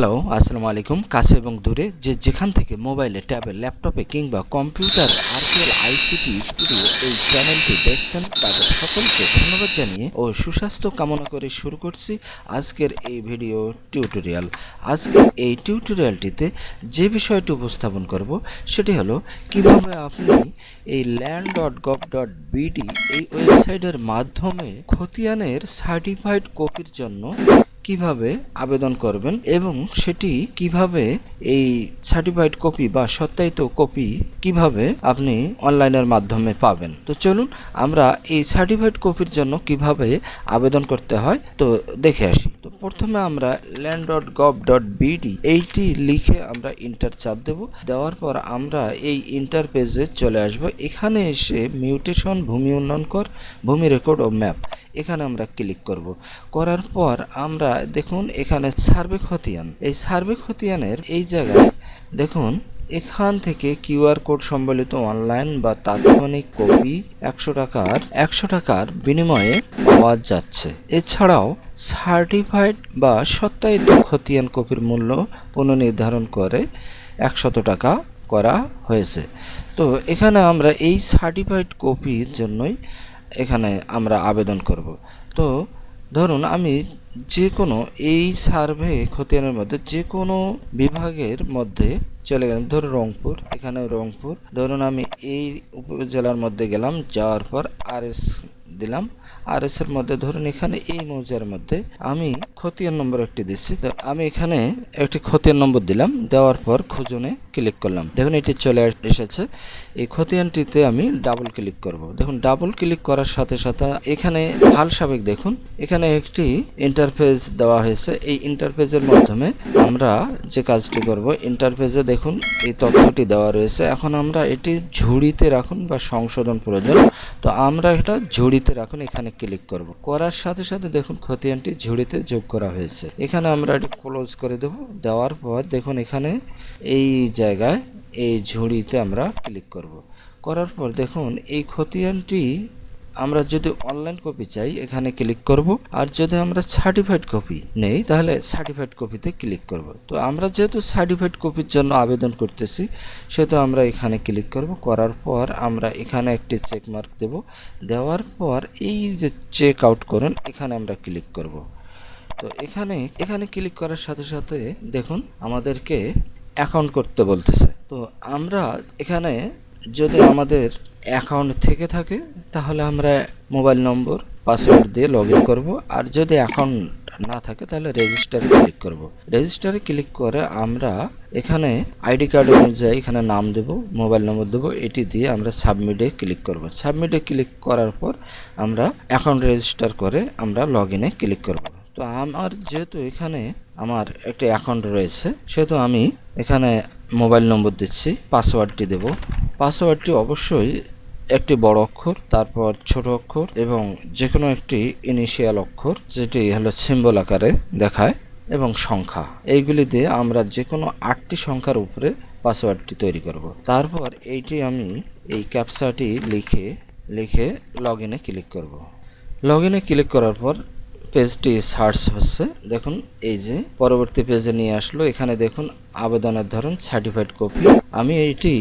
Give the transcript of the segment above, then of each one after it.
Hello আসসালামু আলাইকুম। কাছে এবং দূরে যে যেখান থেকে মোবাইলে, ট্যাবে, ল্যাপটপে কিংবা কম্পিউটার আরকেল আইসিটি স্টুডিও এই চ্যানেলটি দেখছেন, তাদের সকলকে ধন্যবাদ জানিয়ে ও সুস্বাস্থ্য কামনা করে শুরু করছি আজকের এই ভিডিও টিউটোরিয়াল। আজকের এই টিউটোরিয়ালটিতে যে বিষয়টি উপস্থাপন করব, সেটি হলো কীভাবে আপনি এই land dot gov dot B D এই ওয়েবসাইটের মাধ্যমে খতিয়ানের সার্টিফাইড কপির জন্য কীভাবে আবেদন করবেন এবং সেটি কীভাবে এই সার্টিফাইড কপি বা সত্যায়িত কপি কীভাবে আপনি অনলাইনের মাধ্যমে পাবেন? তো চলুন আমরা এই সার্টিফাইড কপির জন্য কীভাবে আবেদন করতে হয় তো দেখে আসি। তো প্রথমে আমরা land dot gov dot B D এইটি লিখে আমরা ইন্টার চাপ দেব। দেওয়ার পর আমরা এই ইন্টার পেজে চলে আসব। এখানে এসে মিউটেশন ভূমি উন্নয়ন কর, ভূমি রেকর্ড ও ম্যাপ এখানে আমরা ক্লিক করব। করার পর আমরা দেখুন এখানে সার্ভে খতিয়ান এই সার্ভে খতিয়ানের এই জায়গায় দেখুন, এখান থেকে কিউআর কোড সম্বলিত অনলাইন বা তাৎক্ষণিক কপি একশো টাকার একশো টাকার বিনিময়ে পাওয়া যাচ্ছে। এছাড়াও সার্টিফাইড বা সত্যায়িত খতিয়ান কপির মূল্য পুনর্নির্ধারণ করে একশত টাকা করা হয়েছে। তো এখানে আমরা এই সার্টিফাইড কপির জন্যই এখানে আমরা আবেদন করব। তো ধরুন আমি যে কোনো এই সার্ভে খতিয়ানের মধ্যে যে কোনো বিভাগের মধ্যে চলে গেলাম। ধরুন রংপুর এখানে রংপুর। ধরুন আমি এই উপজেলার মধ্যে গেলাম, যাওয়ার পর আর দিলাম। আর এস এর মধ্যে, ধরুন এখানে এই মৌজার মধ্যে আমি খতিয়ান নম্বর একটি দিচ্ছি। আমি এখানে একটি খতিয়ান নম্বর দিলাম, দেওয়ার পর খুঁজনে ক্লিক করলাম। দেখুন, এটি চলে এসেছে। এই খতিয়ানটিতে আমি ডাবল ক্লিক করব। দেখুন ডাবল ক্লিক করার সাথে সাথে এখানে হাল সাবেক দেখুন, এখানে একটি ইন্টারফেস দেওয়া হয়েছে। এই ইন্টারফেসের মাধ্যমে আমরা যে কাজটি করব ইন্টারফেসে দেখুন, এই তথ্যটি দেওয়া রয়েছে। এখন আমরা এটি ঝুড়িতে রাখুন বা সংশোধন প্রয়োজন তো আমরা এটা ঝুড়িতে রাখুন, এখানে ক্লিক করব। করার সাথে সাথে দেখুন খতিয়ানটি ঝুড়িতে যোগ করা হয়েছে। এখানে আমরা ক্লোজ করে দেব। দেওয়ার পর দেখুন এখানে এই জায়গায় এই ঝুড়িতে আমরা ক্লিক করব। করার পর দেখুন এই খতিয়ানটি আমরা যদি অনলাইন কপি চাই, এখানে ক্লিক করব। আর যদি আমরা সার্টিফাইড কপি নেই, তাহলে সার্টিফাইড কপিতে ক্লিক করব। তো আমরা যেহেতু সার্টিফাইড কপির জন্য আবেদন করতেছি, সেহেতু আমরা এখানে ক্লিক করব। করার পর আমরা এখানে একটি চেক মার্ক দেব। দেওয়ার পর এই যে চেক আউট করেন, এখানে আমরা ক্লিক করব। তো এখানে এখানে ক্লিক করার সাথে সাথে দেখুন, আমাদেরকে অ্যাকাউন্ট করতে বলতেছে। তো আমরা এখানে যদি আমাদের অ্যাকাউন্ট থেকে থাকে, তাহলে আমরা মোবাইল নম্বর পাসওয়ার্ড দিয়ে লগ ইন করব। আর যদি অ্যাকাউন্ট না থাকে, তাহলে রেজিস্টারে ক্লিক করব। রেজিস্টারে ক্লিক করে আমরা এখানে আইডি কার্ড অনুযায়ী এখানে নাম দেব মোবাইল নম্বর দেবো, এটি দিয়ে আমরা সাবমিটে ক্লিক করব। সাবমিটে ক্লিক করার পর আমরা অ্যাকাউন্ট রেজিস্টার করে আমরা লগ ইনে ক্লিক করব। তো আমার যেহেতু এখানে আমার একটি অ্যাকাউন্ট রয়েছে, সেহেতু আমি এখানে মোবাইল নম্বর দিচ্ছি পাসওয়ার্ডটি দেব। পাসওয়ার্ডটি অবশ্যই একটি বড় অক্ষর, তারপর ছোট অক্ষর এবং যে কোনো একটি ইনিশিয়াল অক্ষর যেটি হলো সিম্বল আকারে দেখায় এবং সংখ্যা। এইগুলি দিয়ে আমরা যে কোনো আটটি সংখ্যার উপরে পাসওয়ার্ডটি তৈরি করব। তারপর এইটি আমি এই ক্যাপসাটি লিখে লিখে লগ ইনে ক্লিক করব। লগ ইনে ক্লিক করার পর পেজটি সার্চ হচ্ছে। দেখুন, এই যে পরবর্তী পেজে নিয়ে আসলো। এখানে দেখুন, আবেদনের ধরন সার্টিফাইড কপি আমি এইটি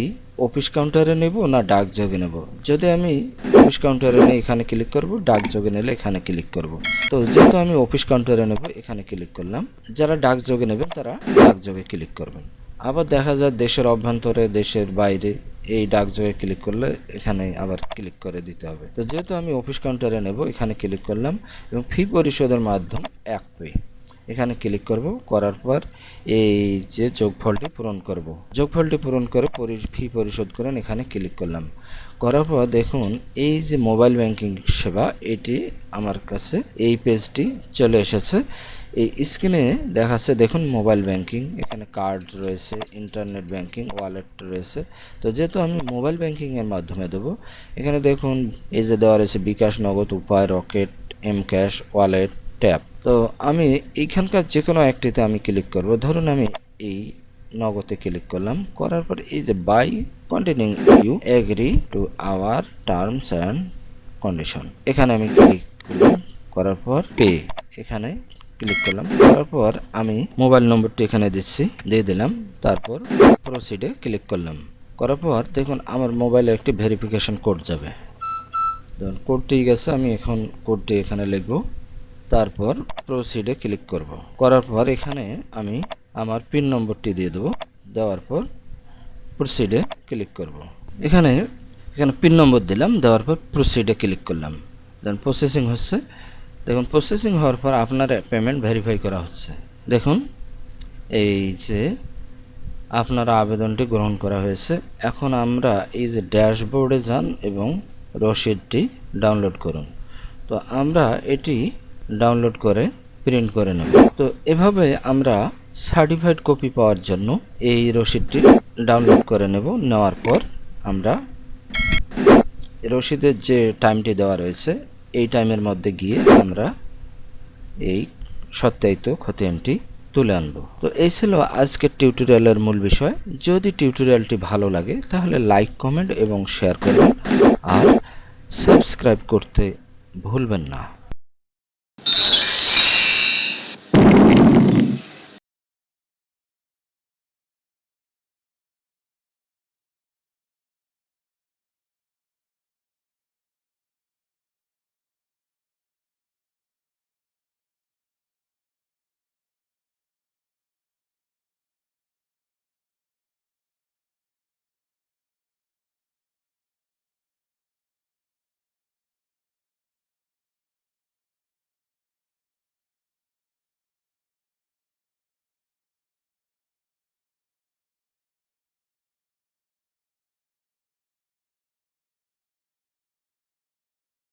অফিস কাউন্টারে নেব না ডাক যোগে নেব? যদি আমি অফিস কাউন্টারে নিয়ে এখানে ক্লিক করব, ডাক যোগে নিলে এখানে ক্লিক করব। তো যেহেতু আমি অফিস কাউন্টারে নেব, এখানে ক্লিক করলাম। যারা ডাক যোগে নেবেন, তারা ডাক যোগে ক্লিক করবেন। আবার দেখা যায় দেশের অভ্যন্তরে, দেশের বাইরে এই ডাকযোগে ক্লিক করলে এখানে আবার ক্লিক করে দিতে হবে। তো যেহেতু আমি অফিস কাউন্টারে নেব, এখানে ক্লিক করলাম এবং ফি পরিশোধের মাধ্যম এক পে। এখানে ক্লিক করব, করার পর এই যে যোগফলটি পূরণ করব। যোগফলটি পূরণ করে ফি পরিশোধ করেন এখানে ক্লিক করলাম। করার পর দেখুন, এই যে মোবাইল ব্যাংকিং সেবা, এটি আমার কাছে এই পেজটি চলে এসেছে। এই স্ক্রিনে দেখাচ্ছে দেখুন মোবাইল ব্যাংকিং এখানে কার্ড রয়েছে ইন্টারনেট ব্যাংকিং ওয়ালেট রয়েছে। তো যেহেতু আমি মোবাইল ব্যাংকিংয়ের মাধ্যমে দেবো, এখানে দেখুন, এই যে দেওয়া রয়েছে bKash Nagad, Upay, Rocket M cash wallet tap তো আমি এইখানকার যে কোনো একটিতে আমি ক্লিক করব। ধরুন আমি এই নগদে ক্লিক করলাম। করার পর এই যে by continue you agree to our terms and condition এখানে আমি ক্লিক করলাম। করার পর পে এখানে ক্লিক করলাম। করার পর আমি মোবাইল নম্বরটি এখানে দিচ্ছি, দিয়ে দিলাম। তারপর প্রসিডে ক্লিক করলাম। করার পর দেখুন আমার মোবাইলে একটি ভেরিফিকেশন কোড যাবে। কোডটি গেছে, আমি এখন কোডটি এখানে লিখব। তারপর প্রসিডে ক্লিক করব। করার পর এখানে আমি আমার পিন নম্বরটি দিয়ে দেবো। দেওয়ার পর প্রসিডে ক্লিক করব। এখানে এখানে পিন নম্বর দিলাম, দেওয়ার পর প্রসিডে ক্লিক করলাম। দেন প্রসেসিং হচ্ছে। দেখুন প্রসেসিং হওয়ার পর আপনার পেমেন্ট ভেরিফাই করা হচ্ছে। দেখুন, এই যে আপনার আবেদনটি গ্রহণ করা হয়েছে। এখন আমরা এই যে ড্যাশবোর্ডে যান এবং রসিদটি ডাউনলোড করুন। তো আমরা এটি ডাউনলোড করে প্রিন্ট করে নেব। তো এভাবে আমরা সার্টিফাইড কপি পাওয়ার জন্য এই রসিদটি ডাউনলোড করে নেব। নেওয়ার পর আমরা রসিদের যে টাইমটি দেওয়া রয়েছে, এই টাইমের মধ্যে গিয়ে আমরা এই সত্যায়িত খতিয়ানটি তুলে আনব। তো এই ছিল আজকের টিউটোরিয়ালের মূল বিষয়। যদি টিউটোরিয়ালটি ভালো লাগে, তাহলে লাইক কমেন্ট এবং শেয়ার করবেন। আর সাবস্ক্রাইব করতে ভুলবেন না।